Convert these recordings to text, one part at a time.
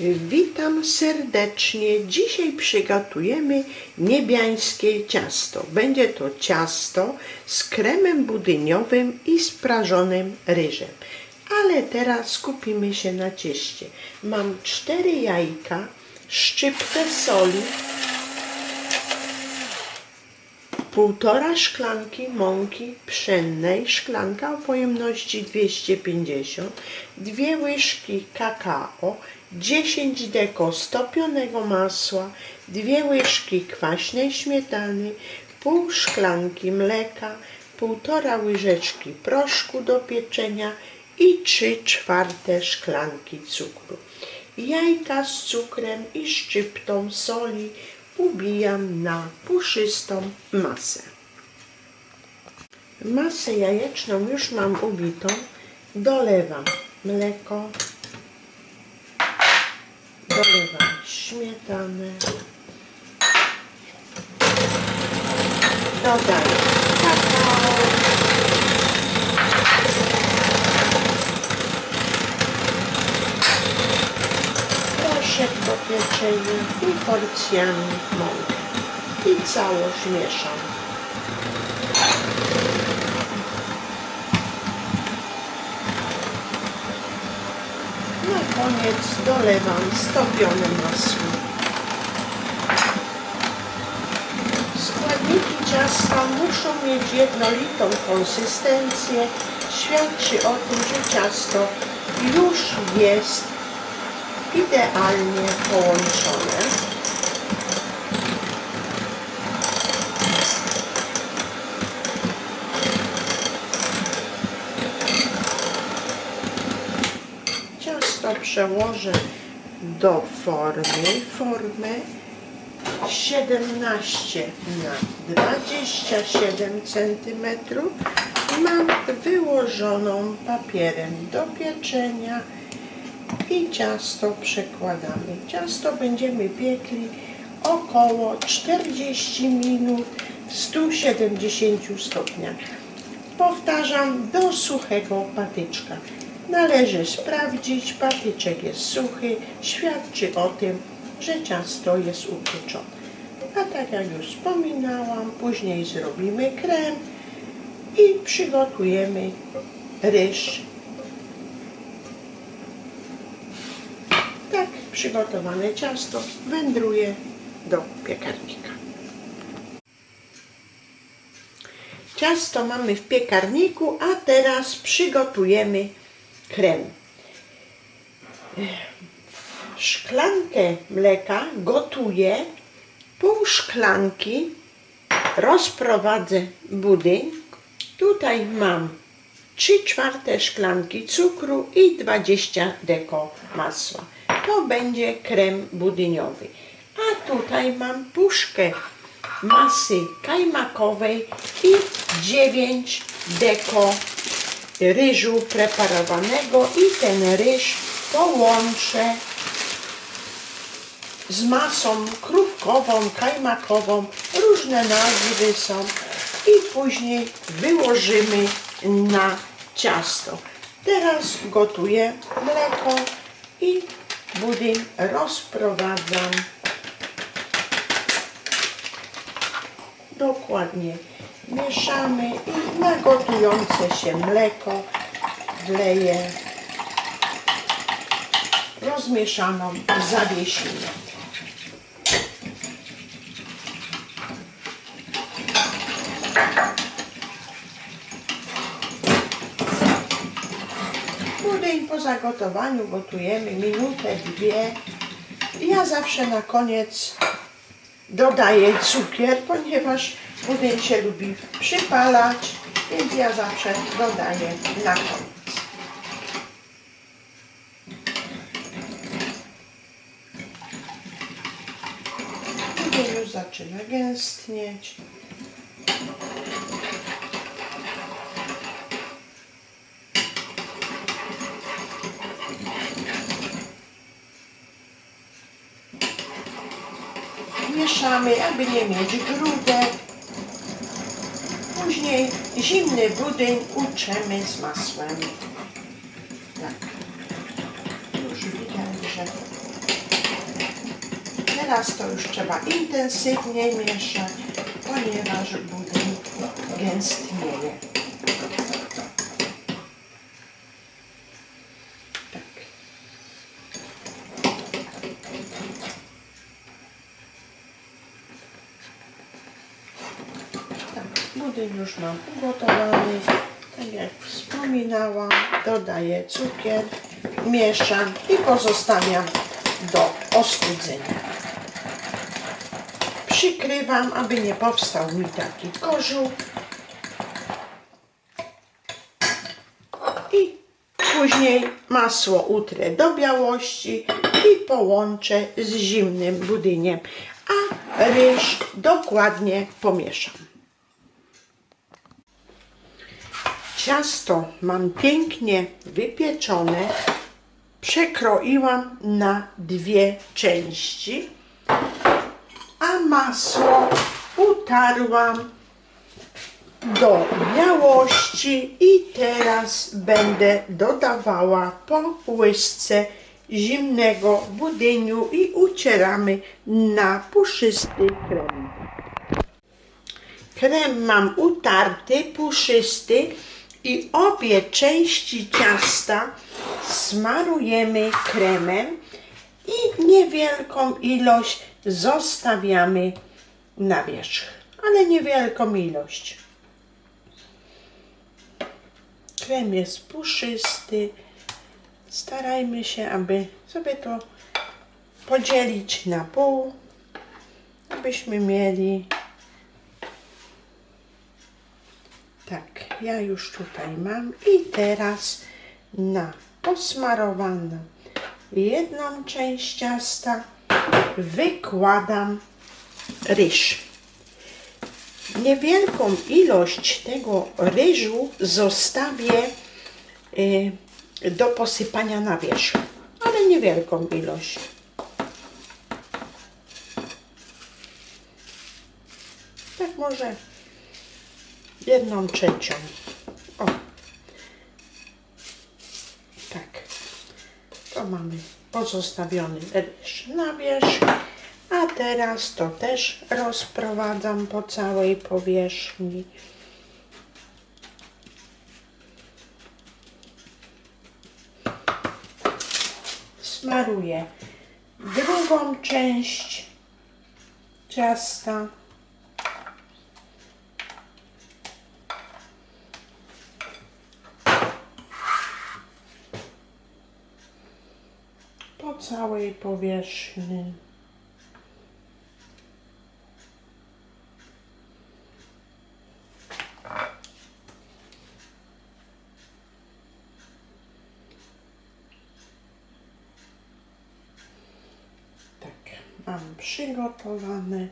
Witam serdecznie. Dzisiaj przygotujemy niebiańskie ciasto. Będzie to ciasto z kremem budyniowym i sprażonym ryżem. Ale teraz skupimy się na cieście. Mam cztery jajka, szczyptę soli, półtora szklanki mąki pszennej, szklanka o pojemności 250, dwie łyżki kakao, 10 deko stopionego masła, dwie łyżki kwaśnej śmietany, pół szklanki mleka, półtora łyżeczki proszku do pieczenia i 3 czwarte szklanki cukru. Jajka z cukrem i szczyptą soli ubijam na puszystą masę. Masę jajeczną już mam ubitą. Dolewam mleko, dolewam śmietanę, dodaję kakao, proszek do pieczenia i porcjami mąkę. I całość mieszam. Na koniec dolewam stopione masło. Składniki ciasta muszą mieć jednolitą konsystencję. Świadczy o tym, że ciasto już jest idealnie połączone. Ciasto przełożę do formy. Formę 17 na 27 cm. Mam wyłożoną papierem do pieczenia i ciasto przekładamy. Ciasto będziemy piekli około 40 minut w 170 stopniach. Powtarzam, do suchego patyczka. Należy sprawdzić, patyczek jest suchy, świadczy o tym, że ciasto jest upieczone. A tak jak już wspominałam, później zrobimy krem i przygotujemy ryż Tak przygotowane ciasto wędruje do piekarnika. Ciasto mamy w piekarniku, a teraz przygotujemy krem. Szklankę mleka gotuję, pół szklanki rozprowadzę budyń. Tutaj mam 3 czwarte szklanki cukru i 20 deko masła. To będzie krem budyniowy. A tutaj mam puszkę masy kajmakowej i 9 deko ryżu preparowanego i ten ryż połączę z masą krówkową, kajmakową, różne nazwy są i później wyłożymy na ciasto. Teraz gotuję mleko i budyń. Rozprowadzam. Dokładnie. Mieszamy i na gotujące się mleko wleję. Rozmieszaną zawiesinę. Budyń po zagotowaniu gotujemy minutę, dwie. Ja zawsze na koniec dodaję cukier, ponieważ budyń się lubi przypalać, więc ja zawsze dodaję na koniec. Budyń już zaczyna gęstnieć. Aby nie mieć grudek. Później zimny budyń uczemy z masłem. Tak. Już widać, że Teraz to już trzeba intensywnie mieszać, ponieważ budyń gęstnieje. Tak. Tak, już mam ugotowany. Tak jak wspominałam, dodaję cukier, mieszam i pozostawiam do ostudzenia. Przykrywam, aby nie powstał mi taki kożuch. I później masło utrę do białości i połączę z zimnym budyniem, a ryż dokładnie pomieszam. Ciasto mam pięknie wypieczone. Przekroiłam na dwie części, a masło utarłam do białości i teraz będę dodawała po łysce zimnego budyniu i ucieramy na puszysty krem. Krem mam utarty, puszysty i obie części ciasta smarujemy kremem i niewielką ilość zostawiamy na wierzch, ale niewielką ilość. Krem jest puszysty. Starajmy się, aby sobie to podzielić na pół, abyśmy mieli Tak, ja już tutaj mam i teraz na posmarowaną jedną część ciasta wykładam ryż. Niewielką ilość tego ryżu zostawię y, do posypania na wierzch, ale niewielką ilość. Tak może jedną trzecią. O. Tak. To mamy pozostawiony ryż na wierzch. A teraz to też rozprowadzam po całej powierzchni. Smaruję drugą część ciasta. Całej powierzchni. Tak, mam przygotowane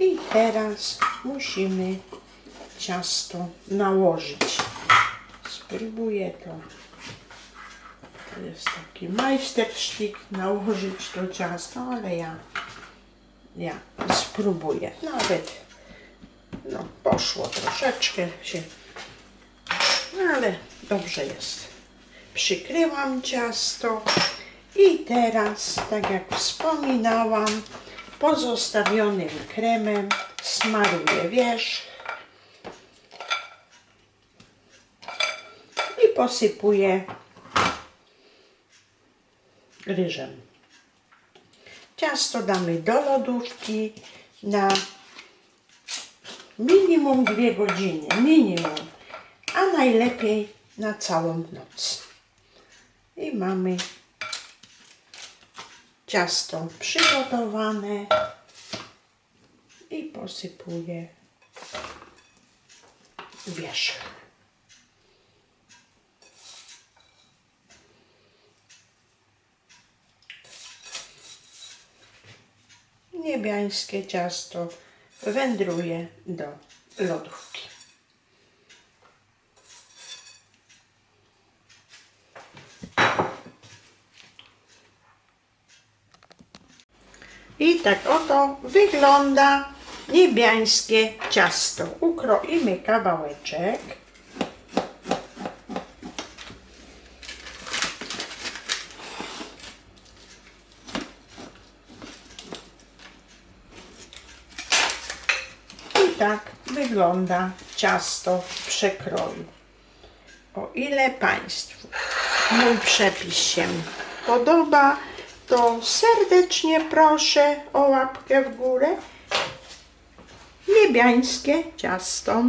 i teraz musimy ciasto nałożyć. Spróbuję to jest taki majstersztyk nałożyć to ciasto, ale ja, ja spróbuję. Nawet no, poszło troszeczkę się, ale dobrze jest. Przykryłam ciasto i teraz, tak jak wspominałam, pozostawionym kremem smaruję wierzch i posypuję ryżem. Ciasto damy do lodówki na minimum dwie godziny, minimum, a najlepiej na całą noc. I mamy ciasto przygotowane i posypuję wierzch. Niebiańskie ciasto wędruje do lodówki. I tak oto wygląda niebiańskie ciasto. Ukroimy kawałeczek. Tak wygląda ciasto w przekroju. O ile Państwu mój przepis się podoba, to serdecznie proszę o łapkę w górę. Niebiańskie ciasto.